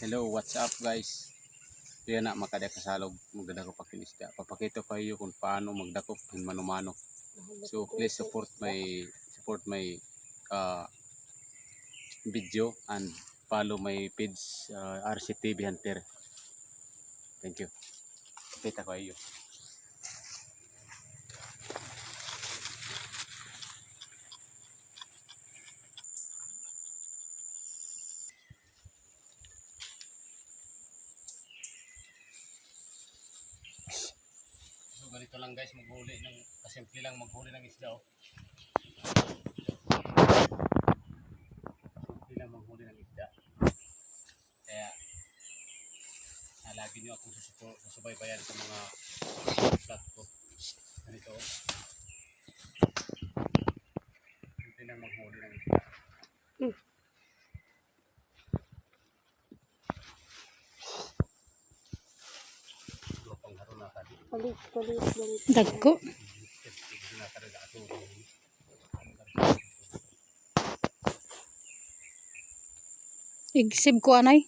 Hello, what's up guys? Kaya na makada kasalog magdadako pa kinisda. Papakita ko kayo kung paano magdakop ng manumano. So please support my support my uh, video and follow my page uh, RCTV Hunter. Thank you. Kita ko kayo. So ganito lang guys maghuli ng kasimple lang maghuli ng isda oh. Simple lang maghuli ng isda. Kaya lagi niyo akong susupo, susubaybayan sa mga vlog ko. Ganito oh. Simple lang maghuli ng isda. Lupang देखो एक सीब को आना ही